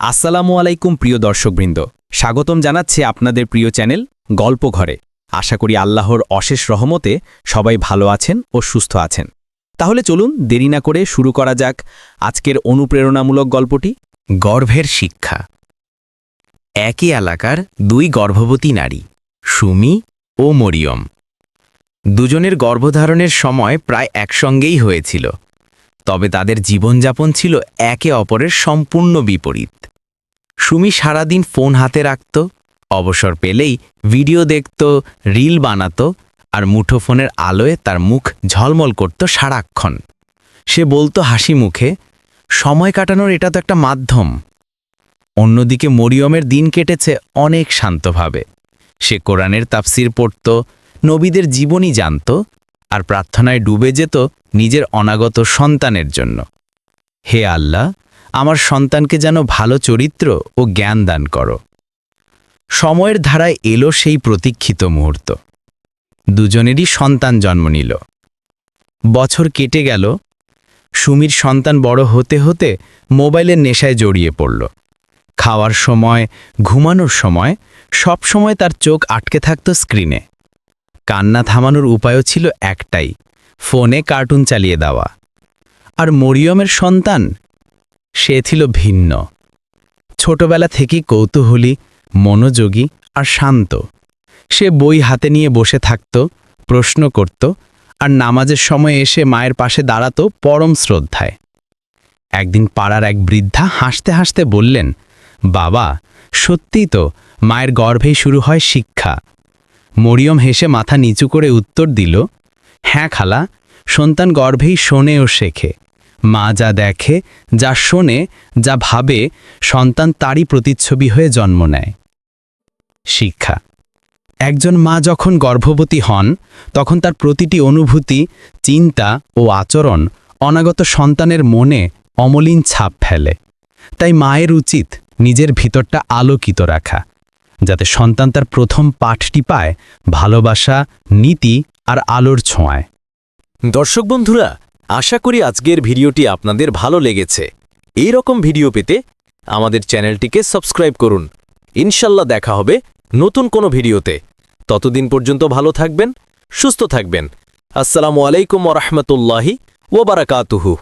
আসসালামু আলাইকুম প্রিয় দর্শকবৃন্দ। স্বাগতম জানাচ্ছে আপনাদের প্রিয় চ্যানেল গল্প ঘরে। আশা করি আল্লাহর অশেষ রহমতে সবাই ভালো আছেন ও সুস্থ আছেন। তাহলে চলুন দেরি না করে শুরু করা যাক আজকের অনুপ্রেরণামূলক গল্পটি, গর্ভের শিক্ষা। একই এলাকার দুই গর্ভবতী নারী, সুমি ও মরিয়ম। দুজনের গর্ভধারণের সময় প্রায় একসঙ্গেই হয়েছিল, তবে তাদের জীবনযাপন ছিল একে অপরের সম্পূর্ণ বিপরীত। সুমি সারাদিন ফোন হাতে রাখত, অবসর পেলেই ভিডিও দেখত, রিল বানাত আর মুঠোফোনের আলোয় তার মুখ ঝলমল করত সারাক্ষণ। সে বলতো হাসি মুখে, সময় কাটানোর এটা তো একটা মাধ্যম। অন্যদিকে মরিয়মের দিন কেটেছে অনেক শান্তভাবে। সে কোরআনের তাফসির পড়ত, নবীদের জীবনই জানত আর প্রার্থনায় ডুবে যেত নিজের অনাগত সন্তানের জন্য। হে আল্লাহ আমার সন্তানকে যেন ভালো চরিত্র ও জ্ঞান দান করো। সময়ের ধারায় এলো সেই প্রতীক্ষিত মুহূর্ত। দুজনেরই সন্তান জন্ম নিল। বছর কেটে গেল। সুমির সন্তান বড় হতে হতে মোবাইলের নেশায় জড়িয়ে পড়ল। খাওয়ার সময়, ঘুমানোর সময়, সব সময় তার চোখ আটকে থাকত স্ক্রিনে। কান্না থামানোর উপায়ও ছিল একটাই, ফোনে কার্টুন চালিয়ে দেওয়া। আর মরিয়মের সন্তান সে ছিল ভিন্ন। ছোটবেলা থেকেই কৌতূহলী, মনোযোগী আর শান্ত। সে বই হাতে নিয়ে বসে থাকত, প্রশ্ন করত আর নামাজের সময় এসে মায়ের পাশে দাঁড়াতো পরম শ্রদ্ধায়। একদিন পাড়ার এক বৃদ্ধা হাসতে হাসতে বললেন, বাবা, সত্যিই তো মায়ের গর্ভেই শুরু হয় শিক্ষা মরিয়ম হেসে মাথা নিচু করে উত্তর দিল হ্যাঁ খালা, সন্তান গর্ভেই শোনে ও শেখে। মা যা দেখে, যা শোনে, যা ভাবে, সন্তান তারই প্রতিচ্ছবি হয়ে জন্ম নেয়। শিক্ষা। একজন মা যখন গর্ভবতী হন, তখন তার প্রতিটি অনুভূতি, চিন্তা ও আচরণ অনাগত সন্তানের মনে অমলিন ছাপ ফেলে। তাই মায়ের উচিত নিজের ভিতরটা আলোকিত রাখা, যাতে সন্তান তার প্রথম পাঠটি পায়, ভালোবাসা, নীতি আর আলোর ছোঁয়ায়। দর্শক বন্ধুরা আশা করি আজকের ভিডিওটি আপনাদের ভালো লেগেছে। এই রকম ভিডিও পেতে আমাদের চ্যানেলটিকে সাবস্ক্রাইব করুন। ইনশাল্লাহ দেখা হবে নতুন কোনো ভিডিওতে। ততদিন পর্যন্ত ভালো থাকবেন, সুস্থ থাকবেন। আসসালামু আলাইকুম ওরহমতুল্লাহি ওবারাকাতুহু